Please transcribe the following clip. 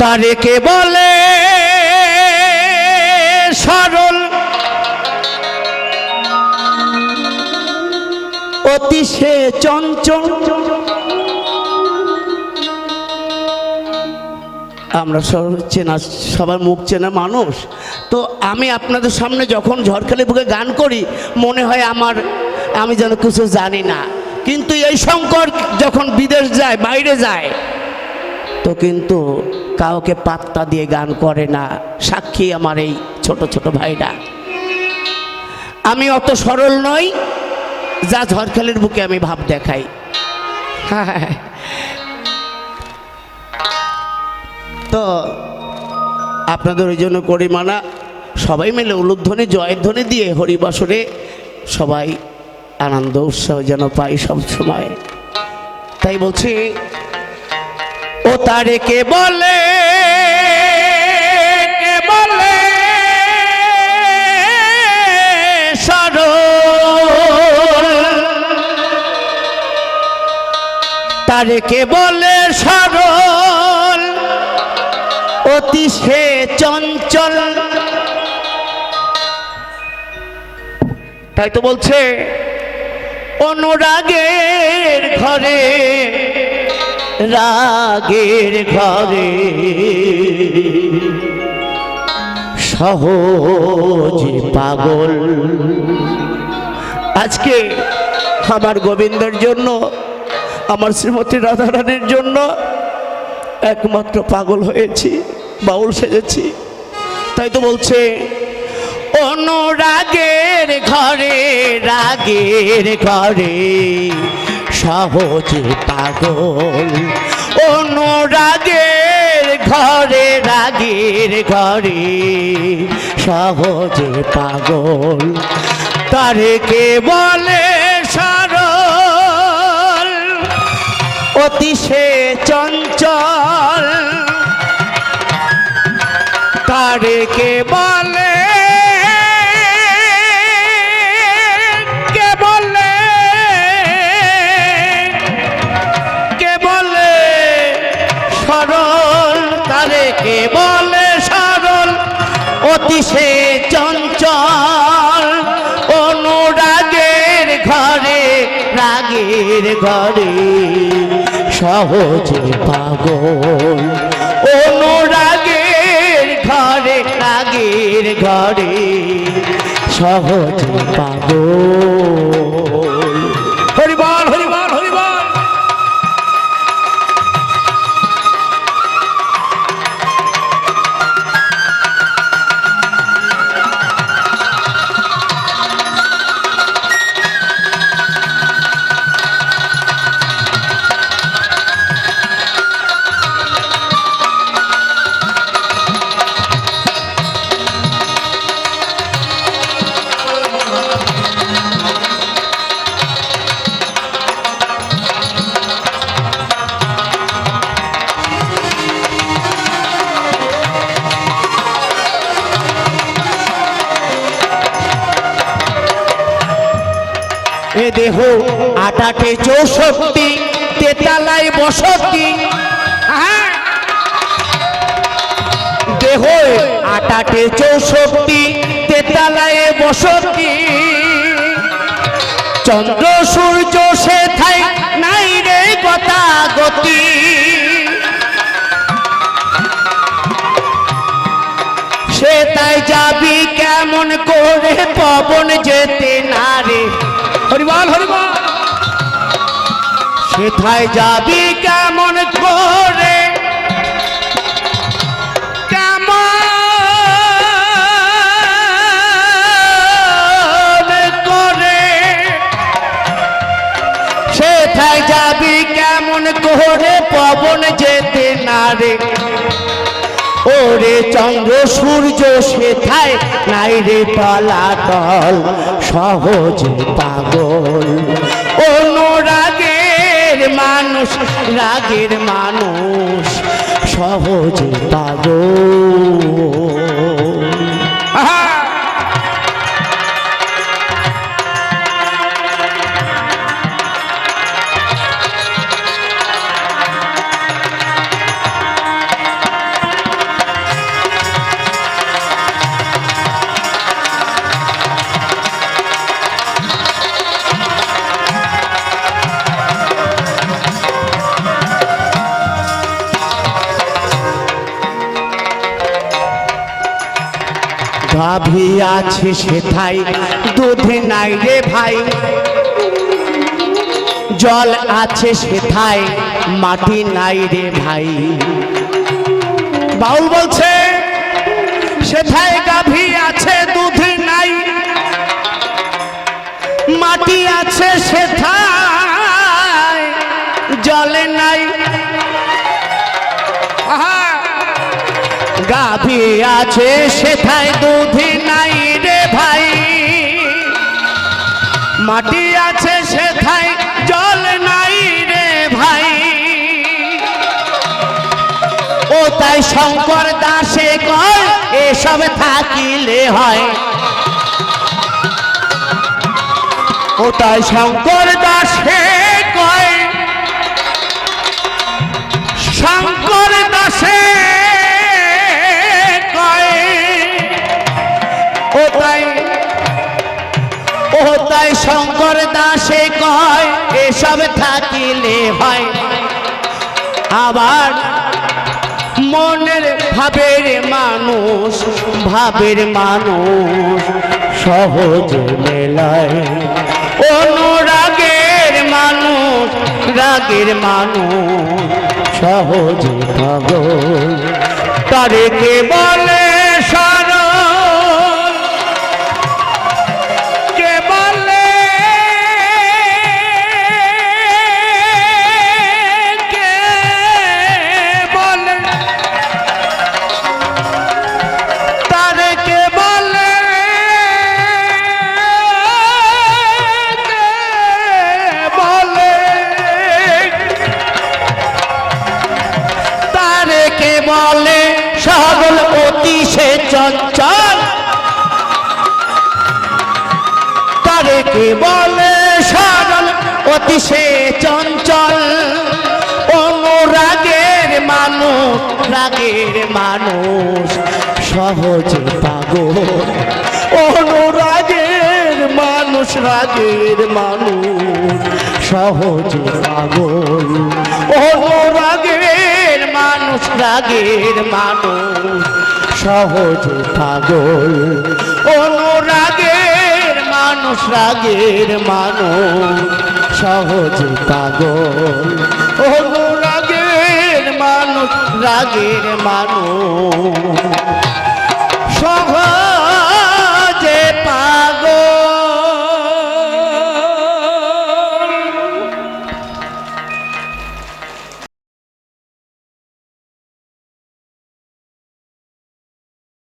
তারে কে বলে, সরল অতি সে চঞ্চল। আমরা সব চেনা, সবার মুখ চেনা মানুষ। তো আমি আপনাদের সামনে যখন ঝড়খালি বুকে গান করি, মনে হয় আমার, আমি যেন কিছু জানি না। কিন্তু এই শঙ্কর যখন বিদেশ যায়, বাইরে যায় তো কিন্তু কাউকে পাত্তা দিয়ে গান করে না। সাক্ষী আমার এই ছোট ছোট ভাইরা আমি অত সরল নই, যা ঝড়খালির বুকে আমি ভাব দেখাই। তো আপনাদের ওই জন্য করি মানা। সবাই মিলে উলুধ্বনি, জয়ধ্বনি দিয়ে হরিবাসরে সবাই আনন্দ, উৎসাহ যেন পাই সব সময়। তাই বলছি ও তারে কে বলে? কে বলে? সরল তারে বলে সরল অতি সে চঞ্চল। তাই তো বলছে অনুরাগের ঘরে রাগের ঘরে। সহজে পাগল। আজকে আমার গোবিন্দের জন্য, আমার শ্রীমতী রাধারানীর জন্য একমাত্র পাগল হয়েছি, বাউল সেজেছি। তাই তো বলছে, অনুরাগের ঘরে, রাগের ঘরে। সহজে পাগল। অনুরাগের ঘরে, রাগের ঘরে সহজে পাগল। তারে কে বলে সরল? অতি সে চঞ্চল। তারে কে বলে সরল, তারে কে বলে সরল? অতি সে চঞ্চল, অনুরাগের ঘরে, রাগের ঘরে, সহজে পাগল। অনুরাগের ঘরে, রাগের ঘরে, সহজে পাগল। এ দেহ আটাটে চৌষট্টি, তেতালায় বসতি। দেহ আটাটে চৌষট্টি, তেতালায় বসতি চন্দ্র সূর্য সে থাই নাই রে কথা গতি সেথায় যাবি কেমন করে? সেথায় যাবি কেমন করে? পবন যেতে না রে। ওরে চন্দ্র, সূর্য সেথায় নাই রে তলাতল সহজে পাগল। অনুরাগের মানুষ রাগের মানুষ সহজে পাগল গাভী আছে সেথাই, দুধ নাই রে ভাই। জল আছে সেথায় মাটি নাই রে ভাই। বাউল বলছে, সেথায় গাভী আছে, দুধ নাই। মাটি আছে সেথায়, জলে নাই গাভী আছে সেথায় দুধ নাই রে ভাই। মাটি আছে, সেথায় জল নাই রে ভাই। ও তাই শঙ্কর দাসে কয়, এসব থাকিলে হয়। ও তাই শঙ্কর দাসে আবার মনের ভাবের মানুষ ভাবের মানুষ সহজ মেলায়। অনুরাগের মানুষ, রাগের মানুষ সহজ পাগল। তারে কে বলে বলে সরল অতি সে চঞ্চল। তারে কে বলে সরল অতি সে চঞ্চল? অনুরাগের মানুষ, রাগের মানুষ, সহজে পাগল। অনুরাগের মানুষ, রাগের মানুষ, সহজে পাগল। অনুরাগের মানুষ রাগের মানুষ, সহজ পাগল। অনুরাগের মানুষ, রাগের মানুষ, সহজ পাগল। অনুরাগের মানুষ, রাগের মানুষ।